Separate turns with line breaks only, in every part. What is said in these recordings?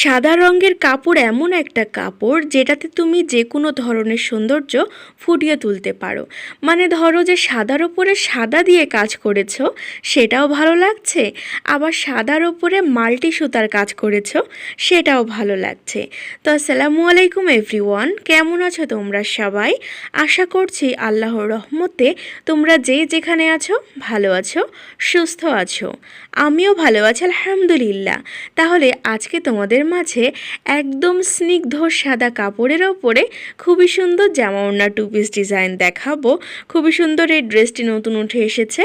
সাদা রঙের কাপড় এমন একটা কাপড় যেটাতে তুমি যে কোনো ধরনের সৌন্দর্য ফুটিয়ে তুলতে পারো। মানে ধরো যে সাদার ওপরে সাদা দিয়ে কাজ করেছ, সেটাও ভালো লাগছে। আবার সাদার ওপরে মাল্টি সুতার কাজ করেছ, সেটাও ভালো লাগছে। তো আসসালামু আলাইকুম এভরিওয়ান, কেমন আছো তোমরা সবাই? আশা করছি আল্লাহর রহমতে তোমরা যে যেখানে আছো, ভালো আছো, সুস্থ আছো। আমিও ভালো আছি, আলহামদুলিল্লাহ। তাহলে আজকে তোমাদের মাঝে একদম স্নিগ্ধ সাদা কাপড়ের ওপরে খুবই সুন্দর জামা ওড়না টু পিস ডিজাইন দেখাবো। খুবই সুন্দর এই ড্রেসটি নতুন উঠে এসেছে।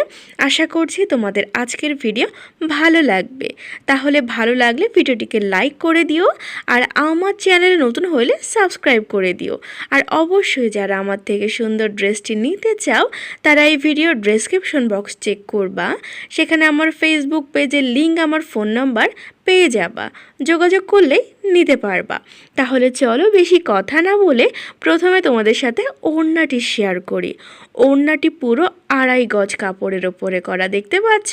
আশা করছি তোমাদের আজকের ভিডিও ভালো লাগবে। তাহলে ভালো লাগলে ভিডিওটিকে লাইক করে দিও আর আমার চ্যানেলে নতুন হলে সাবস্ক্রাইব করে দিও। আর অবশ্যই যারা আমার থেকে সুন্দর ড্রেসটি নিতে চাও, তারা এই ভিডিও ডেসক্রিপশন বক্স চেক করবা। সেখানে আমার ফেসবুক পেজের লিঙ্ক আমার ফোন নাম্বার পেয়ে যাবা। যোগাযোগ করলেই নিতে পারবা। তাহলে চলো বেশি কথা না বলে প্রথমে তোমাদের সাথে ওড়নাটি শেয়ার করি। ওড়নাটি পুরো আড়াই গজ কাপড়ের ওপরে করা, দেখতে পাচ্ছ?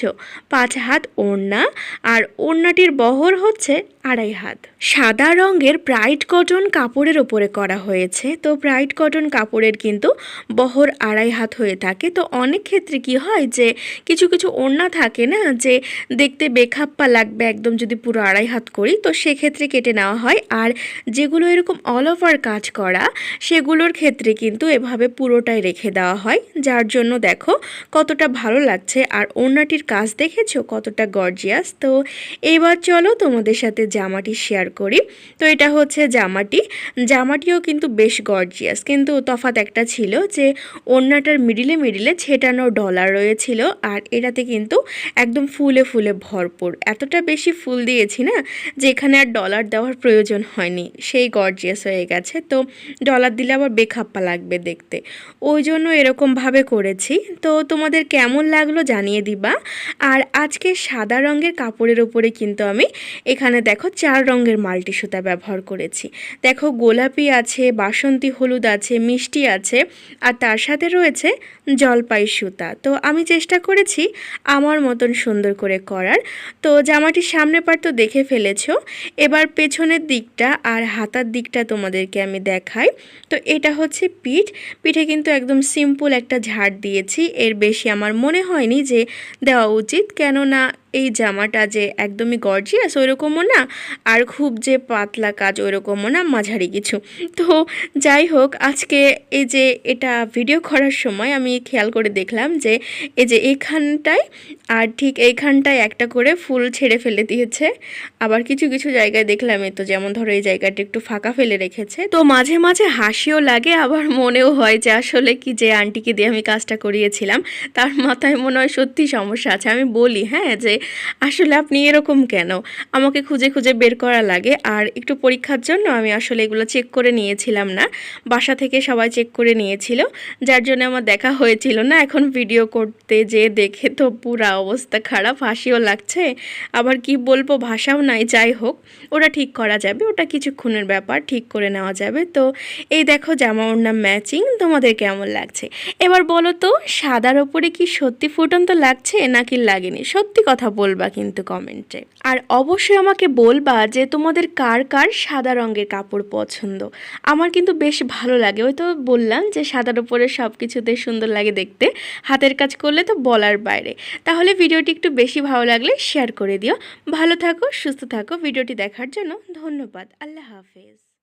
পাঁচ হাত ওড়না আর ওড়নাটির বহর হচ্ছে আড়াই হাত। সাদা রঙের ব্রাইট কটন কাপড়ের ওপরে করা হয়েছে। তো ব্রাইট কটন কাপড়ের কিন্তু বহর আড়াই হাত হয়ে থাকে। তো অনেক ক্ষেত্রে কি হয় যে, কিছু কিছু ওড়না থাকে না যে, দেখতে বেখাপ্পা লাগবে একদম যদি পুরো আড়াই হাত করি। তো সেক্ষেত্রে কেটে নেওয়া হয়। আর যেগুলো এরকম অল ওভার কাজ করা, সেগুলোর ক্ষেত্রে কিন্তু এভাবে পুরোটাই রেখে দেওয়া হয়। যার জন্য দেখো কতটা ভালো লাগছে। আর ওড়নাটির কাজ দেখেছ? কতটা গর্জিয়াস তো এবার চলো তোমাদের সাথে জামাটি শেয়ার করি। তো এটা হচ্ছে জামাটি। জামাটিও কিন্তু বেশ গর্জিয়াস কিন্তু তফাৎ একটা ছিল যে ওড়নাটার মিডিলে মিডিলে ছেটানো ডলার রয়েছিল। আর এটাতে কিন্তু একদম ফুলে ফুলে ভরপুর। এতটা বেশি ফুল দিয়েছি না যে এখানে আর ডলার দেওয়ার প্রয়োজন হয়নি। সেই গর্জিয়াস হয়ে গেছে। তো ডলার দিলে আবার বেখাপ্পা লাগবে দেখতে। ওই জন্য এরকমভাবে করেছি। তো তোমাদের কেমন লাগল জানিয়ে দিবা। আর আজকে সাদা রঙের কাপড়ের উপরে কিন্তু আমি এখানে দেখো চার রঙের মাল্টি সুতা ব্যবহার করেছি। দেখো গোলাপি আছে, বাসন্তী, হলুদ আছে, মিষ্টি আছে, আর তার সাথে রয়েছে জলপাই সুতা। তো আমি চেষ্টা করেছি আমার মতন সুন্দর করে করার। তো জামাটির সামনে পার তো দেখে ফেলেছো। এবার পেছনের দিকটা আর হাতার দিকটা তোমাদেরকে আমি দেখাই। তো এটা হচ্ছে পিঠ। পিঠে কিন্তু একদম সিম্পল একটা ঝাড় দিয়েছি। এর বেশি আমার মনে হয়নি যে দেওয়া উচিত। কেননা এই জামাটা যে একদমই গর্জিয়াস ওইরকমও না। আর খুব যে পাতলা কাজ, ওইরকমও না, মাঝারি কিছু। তো যাই হোক, আজকে এই যে এটা ভিডিও করার সময় আমি খেয়াল করে দেখলাম যে এই যে এইখানটায় আর ঠিক এইখানটায় একটা করে ফুল ছেড়ে ফেলে দিয়েছে। আবার কিছু কিছু জায়গায় দেখলাম এই তো যেমন ধরো এই জায়গাটা একটু ফাঁকা ফেলে রেখেছে। তো মাঝে মাঝে হাসিও লাগে, আবার মনেও হয় যে আসলে কি যে আন্টিকে দিয়ে আমি কাজটা করিয়েছিলাম। তার মাথায় মনে হয় সত্যি সমস্যা আছে। আমি বলি হ্যাঁ যে আসলে আপনি এরকম কেন? আমাকে খুঁজে খুঁজে বের করা লাগে। আর একটু পরীক্ষার জন্য আমি আসলে এগুলো চেক করে নিয়েছিলাম না। বাসা থেকে সবাই চেক করে নিয়েছিল। যার জন্য আমার দেখা হয়েছিল না। এখন ভিডিও করতে যে দেখে তো পুরা অবস্থা খারাপ, হাসিও লাগছে। আবার কি বলব, ভাষাও নাই, যাই হোক। ওটা ঠিক করা যাবে, ওটা কিছুক্ষণের ব্যাপার, ঠিক করে নেওয়া যাবে। তো এই দেখো জামা ওড়না ম্যাচিং তোমাদের কেমন লাগছে? এবার বলো তো, সাদার ওপরে কি সত্যি ফুটন্ত লাগছে নাকি লাগেনি? সত্যি কথা বলবা কিন্তু কমেন্টে। আর অবশ্যই আমাকে বলবা যে তোমাদের কার কার সাদা রঙের কাপড় পছন্দ। আমার কিন্তু বেশ ভালো লাগে। ওই তো বললাম যে সাদার উপরে সব কিছুতে সুন্দর লাগে দেখতে। হাতের কাজ করলে তো বলার বাইরে। তাহলে ভিডিওটি একটু বেশি ভালো লাগলে শেয়ার করে দিও। ভালো থাকো, সুস্থ থাকো। ভিডিওটি দেখার জন্য ধন্যবাদ। আল্লাহ হাফেজ।